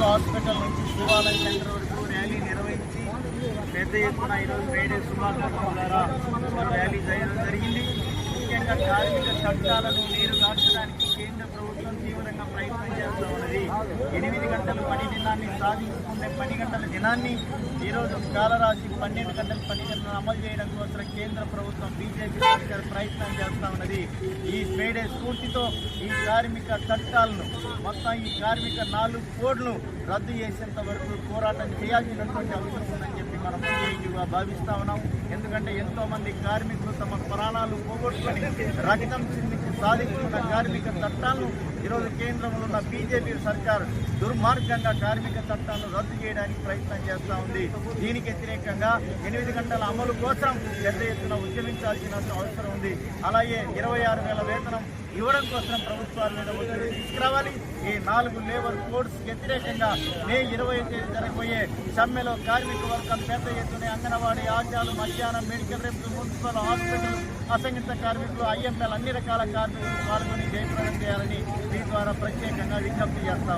ప్రభుత్వ హాస్పిటల్ నుంచి శివాలయ సెంటర్ వరకు ర్యాలీ నిర్వహించి పెద్ద ఎత్తున ఈరోజు మేడే శుభాకాంక్షల ద్వారా ర్యాలీ చేయడం జరిగింది. ముఖ్యంగా కార్మిక చట్టాలను నీరు దాచడానికి కేంద్ర ప్రభుత్వం తీవ్రంగా ప్రయత్నం చేస్తూ ఉన్నది ఎనిమిది గంటలు పని దినాన్ని సాధించుకునే పని గంటల దినాన్ని ఈరోజు కాలరాశి పన్నెండు గంటల పని గంటలను అమలు చేయడం కోసం కేంద్ర ప్రభుత్వం బీజేపీ సర్కార్ ప్రయత్నం చేస్తూ ఉన్నది. ఈ మేడే స్ఫూర్తితో ఈ కార్మిక చట్టాలను మొత్తం ఈ కార్మిక నాలుగు కోడ్లు రద్దు చేసేంత వరకు పోరాటం చేయాల్సినటువంటి అవసరం ఉందని చెప్పి మనం గా భావిస్తా ఉన్నాం. ఎందుకంటే ఎంతోమంది కార్మికులు తమ ప్రాణాలు పోగొట్టుకొని రక్తం చిందించి సాధించుకున్న కార్మిక చట్టాలను ఈరోజు కేంద్రంలో ఉన్న బీజేపీ సర్కారు దుర్మార్గంగా కార్మిక చట్టాలను రద్దు చేయడానికి ప్రయత్నం చేస్తూ ఉంది. దీనికి వ్యతిరేకంగా ఎనిమిది గంటల అమలు కోసం పెద్ద ఎత్తున ఉద్యమించాల్సిన అవసరం ఉంది. అలాగే ఇరవై ఆరు వేల వేతనం ఇవ్వడం కోసం ప్రభుత్వాల మీద ఒత్తిడి తీసుకురావాలి. ఈ నాలుగు లేబర్ కోడ్స్ వ్యతిరేకంగా మే ఇరవై తేదీ జరగబోయే సమ్మెలో కార్మిక వర్గం పెద్ద ఎత్తున అంగన్వాడీ ఆచారాలు మధ్యాహ్నం మెడికల్ రేపు మున్సిపల్ హాస్పిటల్ అసంఘటిత కార్మికులు ఐఎంఎల్ అన్ని రకాల కార్మికులు పాల్గొని జయప్రదం చేయాలని దీని ద్వారా ప్రత్యేకంగా విజ్ఞప్తి చేస్తాం.